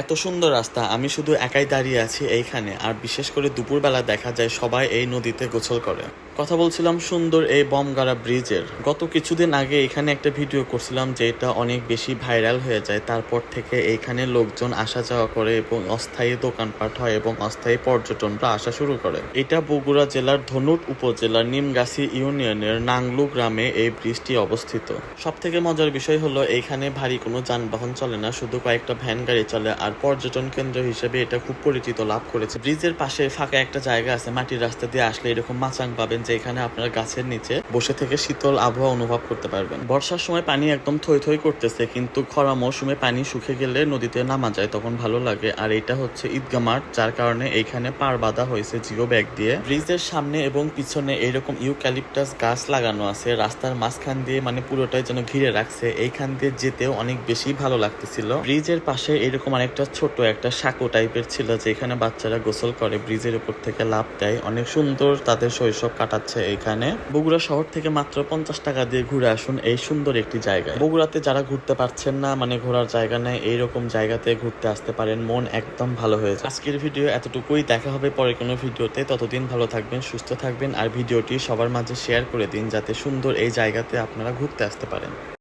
এত সুন্দর রাস্তা, আমি শুধু একাই দাঁড়িয়ে আছি এইখানে, আর বিশেষ করে দুপুরবেলা দেখা যায় সবাই এই নদীতে গোসল করে। কথা বলছিলাম সুন্দর এই বমগাড়া ব্রিজের। গত কিছুদিন আগে এখানে একটা ভিডিও করছিলাম যে এটা অনেক বেশি ভাইরাল হয়ে যায়, তারপর থেকে এইখানে লোকজন আসা যাওয়া করে এবং অস্থায়ী দোকানপাট হয় এবং অস্থায়ী পর্যটনরা আসা শুরু করে। এটা বগুড়া জেলার ধনুট উপজেলার নিমগাছি ইউনিয়নের নাংলু গ্রামে এই ব্রিজটি অবস্থিত। সব থেকে মজার বিষয় হলো, এইখানে ভারী কোনো যানবাহন চলে না, শুধু কয়েকটা ভ্যান গাড়ি চলে। আর পর্যটন কেন্দ্র হিসেবে এটা খুব পরিচিত লাভ করেছে। ব্রিজের পাশে ফাঁকা একটা জায়গা আছে, মাটির রাস্তা দিয়ে আসলে এরকম মাচাং পাবেন যে এখানে আপনার গাছের নিচে বসে থেকে শীতল আবহাওয়া অনুভব করতে পারবেন। বর্ষার সময় পানি একদম থই থই করতেছে, কিন্তু খরা মৌসুমে পানি শুকে গেলে নদীতে নামা যায় তখন ভালো লাগে। আর এটা হচ্ছে ঈদগা মাঠ, যার কারণে এইখানে পার বাঁধা হয়েছে জিও ব্যাগ দিয়ে। ব্রিজের সামনে এবং পিছনে এইরকম ইউক্যালিপটাস গাছ লাগানো আছে, রাস্তার মাঝখান দিয়ে মানে পুরোটাই যেন ঘিরে রাখছে। এইখান দিয়ে যেতেও অনেক বেশি ভালো লাগতেছিল। ব্রিজের পাশে এরকম আরেকটা ছোট একটা সাঁকো টাইপের ছিল যেখানে বাচ্চারা গোসল করে, ব্রিজের উপর থেকে লাভ দেয়। অনেক সুন্দর তাদের শৈশব কাটাচ্ছে এখানে। বগুড়া শহর থেকে মাত্র পঞ্চাশ টাকা দিয়ে ঘুরে আসুন এই সুন্দর একটি জায়গায়। বগুড়াতে যারা ঘুরতে পারছেন না মানে ঘোরার জায়গা নেই, এইরকম জায়গাতে ঘুরতে আসতে পারেন, মন একদম ভালো হয়ে যায়। আজকের ভিডিও এতটুকুই, দেখা হবে পরে কোনো ভিডিওতে। ততদিন ভালো থাকবেন, সুস্থ থাকবেন, আর ভিডিওটি সবার মাঝে শেয়ার করে দিন যাতে সুন্দর এই জায়গাতে আপনারা ঘুরতে আসতে পারেন।